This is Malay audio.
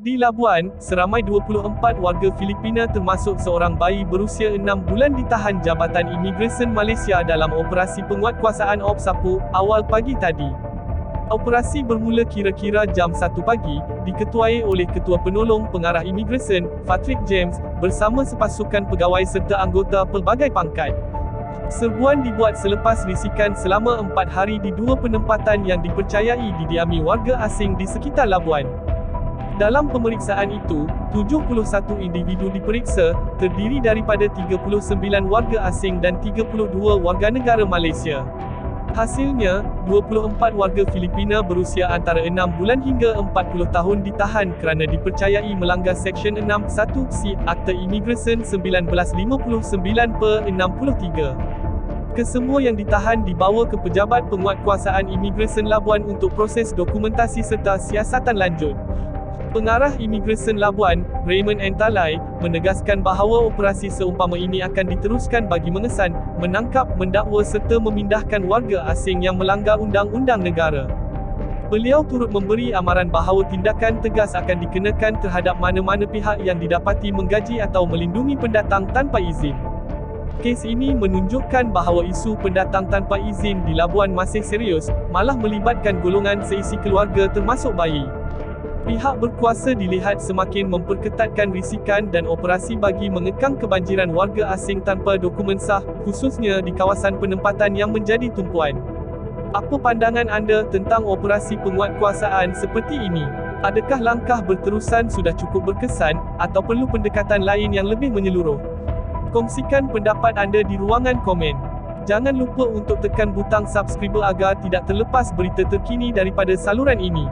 Di Labuan, seramai 24 warga Filipina termasuk seorang bayi berusia 6 bulan ditahan Jabatan Imigresen Malaysia dalam operasi penguatkuasaan OPSAPO awal pagi tadi. Operasi bermula kira-kira jam 1 pagi, diketuai oleh Ketua Penolong Pengarah Imigresen, Patrick James, bersama sepasukan pegawai serta anggota pelbagai pangkat. Serbuan dibuat selepas risikan selama 4 hari di dua penempatan yang dipercayai didiami warga asing di sekitar Labuan. Dalam pemeriksaan itu, 71 individu diperiksa, terdiri daripada 39 warga asing dan 32 warga negara Malaysia. Hasilnya, 24 warga Filipina berusia antara 6 bulan hingga 40 tahun ditahan kerana dipercayai melanggar Seksyen 61C Akta Imigresen 1959 per 63. Kesemua yang ditahan dibawa ke Pejabat Penguatkuasaan Imigresen Labuan untuk proses dokumentasi serta siasatan lanjut. Pengarah Imigresen Labuan, Raymond Entalai, menegaskan bahawa operasi seumpama ini akan diteruskan bagi mengesan, menangkap, mendakwa serta memindahkan warga asing yang melanggar undang-undang negara. Beliau turut memberi amaran bahawa tindakan tegas akan dikenakan terhadap mana-mana pihak yang didapati menggaji atau melindungi pendatang tanpa izin. Kes ini menunjukkan bahawa isu pendatang tanpa izin di Labuan masih serius, malah melibatkan golongan seisi keluarga termasuk bayi. Pihak berkuasa dilihat semakin memperketatkan risikan dan operasi bagi mengekang kebanjiran warga asing tanpa dokumen sah, khususnya di kawasan penempatan yang menjadi tumpuan. Apa pandangan anda tentang operasi penguatkuasaan seperti ini? Adakah langkah berterusan sudah cukup berkesan, atau perlu pendekatan lain yang lebih menyeluruh? Kongsikan pendapat anda di ruangan komen. Jangan lupa untuk tekan butang subscribe agar tidak terlepas berita terkini daripada saluran ini.